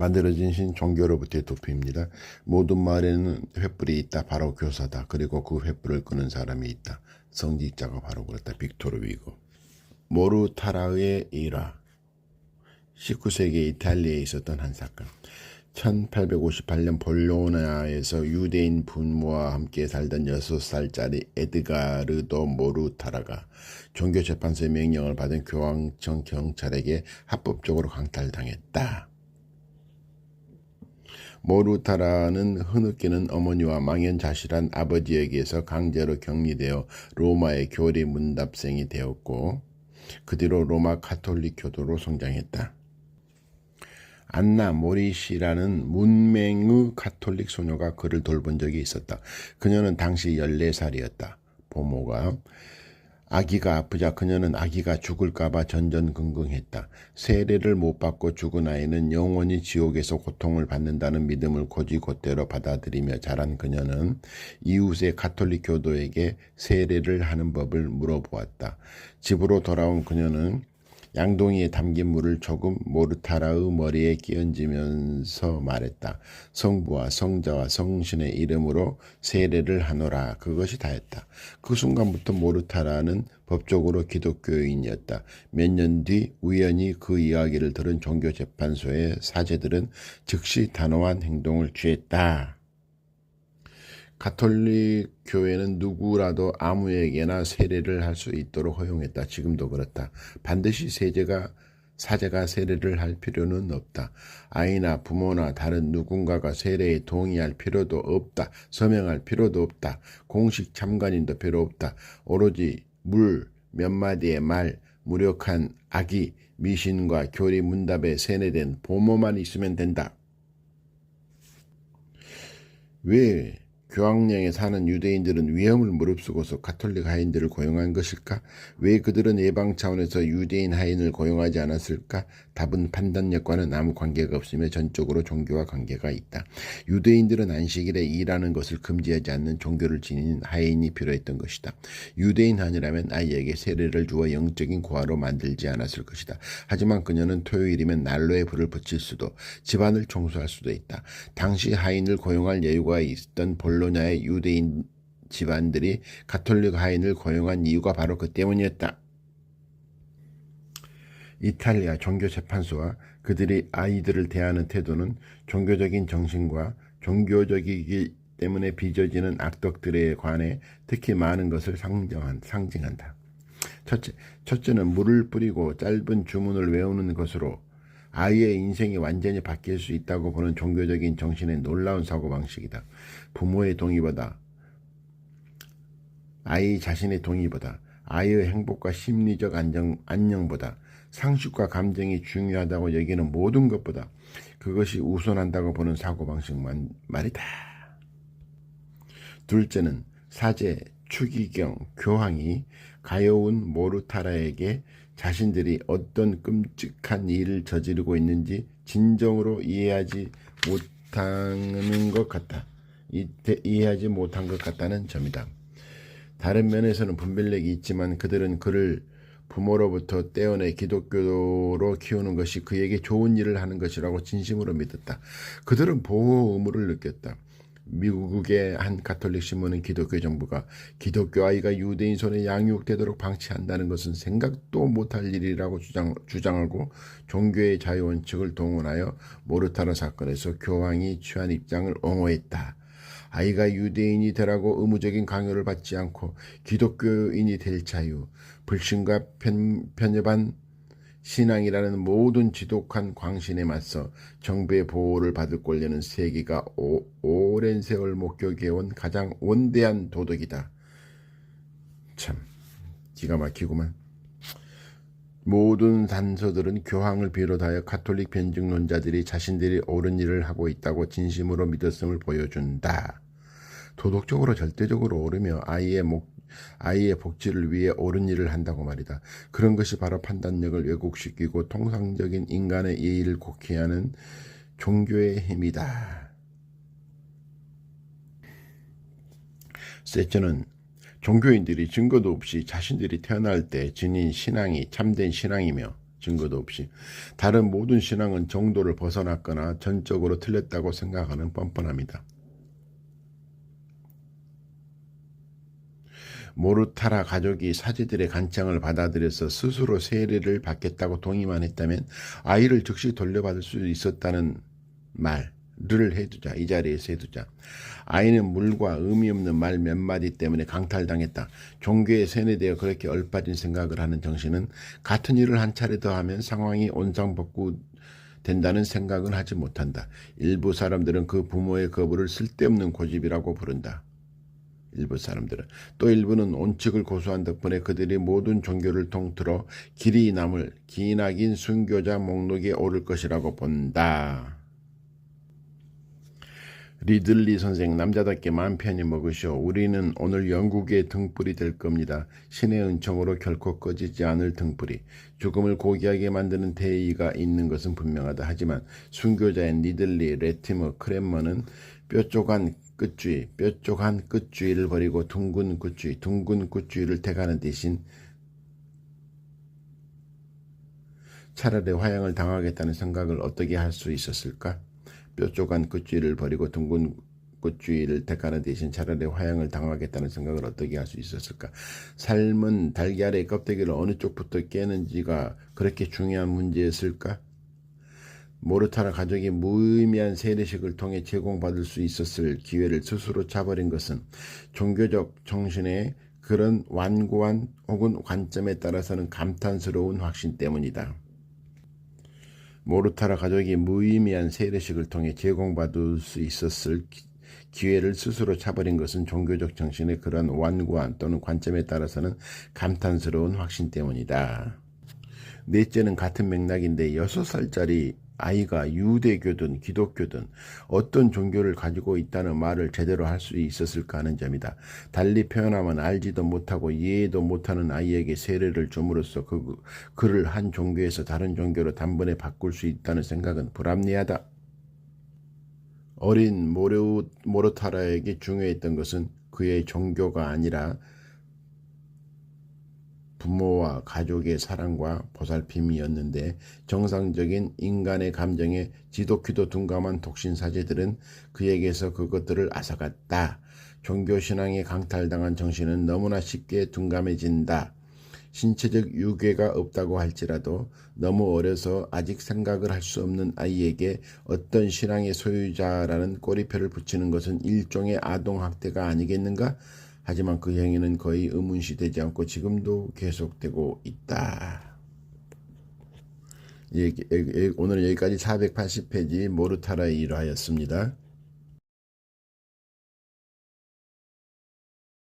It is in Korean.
만들어진 신 종교로부터의 도피입니다. 모든 마을에는 횃불이 있다. 바로 교사다. 그리고 그 횃불을 끄는 사람이 있다. 성직자가 바로 그렇다. 빅토르 위고. 모루타라의 일화 19세기 이탈리아에 있었던 한 사건. 1858년 볼로나에서 유대인 부모와 함께 살던 6살짜리 에드가르도 모루타라가 종교재판소의 명령을 받은 교황청 경찰에게 합법적으로 강탈당했다. 모루타라는 흐느끼는 어머니와 망연자실한 아버지에게서 강제로 격리되어 로마의 교리 문답생이 되었고 그 뒤로 로마 카톨릭 교도로 성장했다. 안나 모리시라는 문맹의 가톨릭 소녀가 그를 돌본 적이 있었다. 그녀는 당시 14살이었다. 보모가 아기가 아프자 그녀는 아기가 죽을까봐 전전긍긍했다. 세례를 못 받고 죽은 아이는 영원히 지옥에서 고통을 받는다는 믿음을 고지곧대로 받아들이며 자란 그녀는 이웃의 가톨릭 교도에게 세례를 하는 법을 물어보았다. 집으로 돌아온 그녀는 양동이에 담긴 물을 조금 모르타라의 머리에 끼얹으면서 말했다. 성부와 성자와 성신의 이름으로 세례를 하노라. 그것이 다였다. 그 순간부터 모르타라는 법적으로 기독교인이었다. 몇 년 뒤 우연히 그 이야기를 들은 종교재판소의 사제들은 즉시 단호한 행동을 취했다. 가톨릭 교회는 누구라도 아무에게나 세례를 할 수 있도록 허용했다. 지금도 그렇다. 반드시 세제가 사제가 세례를 할 필요는 없다. 아이나 부모나 다른 누군가가 세례에 동의할 필요도 없다. 서명할 필요도 없다. 공식 참관인도 필요 없다. 오로지 물, 몇 마디의 말, 무력한 아기, 미신과 교리 문답에 세뇌된 보모만 있으면 된다. 왜 교황령에 사는 유대인들은 위험을 무릅쓰고서 가톨릭 하인들을 고용한 것일까? 왜 그들은 예방 차원에서 유대인 하인을 고용하지 않았을까? 답은 판단력과는 아무 관계가 없으며 전적으로 종교와 관계가 있다. 유대인들은 안식일에 일하는 것을 금지하지 않는 종교를 지닌 하인이 필요했던 것이다. 유대인 하인이라면 아이에게 세례를 주어 영적인 고아로 만들지 않았을 것이다. 하지만 그녀는 토요일이면 난로에 불을 붙일 수도 집안을 청소할 수도 있다. 당시 하인을 고용할 여유가 있던 볼로냐의 유대인 집안들이 가톨릭 하인을 고용한 이유가 바로 그 때문이었다. 이탈리아 종교재판소와 그들이 아이들을 대하는 태도는 종교적인 정신과 종교적이기 때문에 빚어지는 악덕들에 관해 특히 많은 것을 상정한, 상징한다. 첫째, 첫째는 물을 뿌리고 짧은 주문을 외우는 것으로 아이의 인생이 완전히 바뀔 수 있다고 보는 종교적인 정신의 놀라운 사고방식이다. 부모의 동의보다 아이 자신의 동의보다 아이의 행복과 심리적 안정, 안녕보다 상식과 감정이 중요하다고 여기는 모든 것보다 그것이 우선한다고 보는 사고방식만 말이다. 둘째는 사제, 추기경, 교황이 가여운 모르타라에게 자신들이 어떤 끔찍한 일을 저지르고 있는지 진정으로 이해하지 못하는 것 같다. 이해하지 못한 것 같다는 점이다. 다른 면에서는 분별력이 있지만 그들은 그를 부모로부터 떼어내 기독교로 키우는 것이 그에게 좋은 일을 하는 것이라고 진심으로 믿었다. 그들은 보호 의무를 느꼈다. 미국의 한 가톨릭 신문은 기독교 정부가 기독교 아이가 유대인 손에 양육되도록 방치한다는 것은 생각도 못할 일이라고 주장, 주장하고 종교의 자유원칙을 동원하여 모르타르 사건에서 교황이 취한 입장을 옹호했다. 아이가 유대인이 되라고 의무적인 강요를 받지 않고 기독교인이 될 자유, 불신과 편, 편협한 신앙이라는 모든 지독한 광신에 맞서 정부의 보호를 받을 권리는 세계가 오, 오랜 세월 목격해온 가장 원대한 도덕이다. 참 기가 막히구만. 모든 단서들은 교황을 비롯하여 가톨릭 변증론자들이 자신들이 옳은 일을 하고 있다고 진심으로 믿었음을 보여준다. 도덕적으로 절대적으로 옳으며 아이의 목, 아이의 복지를 위해 옳은 일을 한다고 말이다. 그런 것이 바로 판단력을 왜곡시키고 통상적인 인간의 예의를 곡해하는 종교의 힘이다. 셋째는 종교인들이 증거도 없이 자신들이 태어날 때 지닌 신앙이 참된 신앙이며 증거도 없이 다른 모든 신앙은 정도를 벗어났거나 전적으로 틀렸다고 생각하는 뻔뻔합니다. 모르타라 가족이 사제들의 간청을 받아들여서 스스로 세례를 받겠다고 동의만 했다면 아이를 즉시 돌려받을 수 있었다는 말을 해두자. 이 자리에서 해두자. 아이는 물과 의미 없는 말 몇 마디 때문에 강탈당했다. 종교에 세뇌되어 그렇게 얼빠진 생각을 하는 정신은 같은 일을 한 차례 더 하면 상황이 온상복구 된다는 생각은 하지 못한다. 일부 사람들은 그 부모의 거부를 쓸데없는 고집이라고 부른다. 일부 사람들은 또 일부는 온칙을 고수한 덕분에 그들이 모든 종교를 통틀어 길이 남을 기나긴 순교자 목록에 오를 것이라고 본다. 리들리 선생 남자답게 마음 편히 먹으시오. 우리는 오늘 영국의 등불이 될 겁니다. 신의 은총으로 결코 꺼지지 않을 등불이. 죽음을 고귀하게 만드는 대의가 있는 것은 분명하다. 하지만 순교자인 리들리, 레티머, 크랜머는 뾰족한 끝주의, 뾰족한 끝주의를 버리고 둥근 끝주의, 둥근 끝주의를 택하는 대신 차라리 화양을 당하겠다는 생각을 어떻게 할 수 있었을까? 뾰족한 끝주의를 버리고 둥근 끝주의를 택하는 대신 차라리 화양을 당하겠다는 생각을 어떻게 할 수 있었을까? 삶은 달걀의 껍데기를 어느 쪽부터 깨는지가 그렇게 중요한 문제였을까? 모르타라 가족이 무의미한 세례식을 통해 제공받을 수 있었을 기회를 스스로 차버린 것은 종교적 정신의 그런 완고한 혹은 관점에 따라서는 감탄스러운 확신 때문이다. 모르타라 가족이 무의미한 세례식을 통해 제공받을 수 있었을 기회를 스스로 차버린 것은 종교적 정신의 그런 완고한 또는 관점에 따라서는 감탄스러운 확신 때문이다. 넷째는 같은 맥락인데 여섯 살짜리 아이가 유대교든 기독교든 어떤 종교를 가지고 있다는 말을 제대로 할 수 있었을까 하는 점이다. 달리 표현하면 알지도 못하고 이해도 못하는 아이에게 세례를 줌으로써 그, 그를 한 종교에서 다른 종교로 단번에 바꿀 수 있다는 생각은 불합리하다. 어린 모르, 모르타라에게 중요했던 것은 그의 종교가 아니라 부모와 가족의 사랑과 보살핌이었는데 정상적인 인간의 감정에 지독히도 둔감한 독신사제들은 그에게서 그것들을 앗아갔다. 종교신앙에 강탈당한 정신은 너무나 쉽게 둔감해진다. 신체적 유괴가 없다고 할지라도 너무 어려서 아직 생각을 할 수 없는 아이에게 어떤 신앙의 소유자라는 꼬리표를 붙이는 것은 일종의 아동학대가 아니겠는가? 하지만 그 행위는 거의 의문시되지 않고 지금도 계속되고 있다. 오늘 여기까지 480페이지 모르타라의 일화였습니다.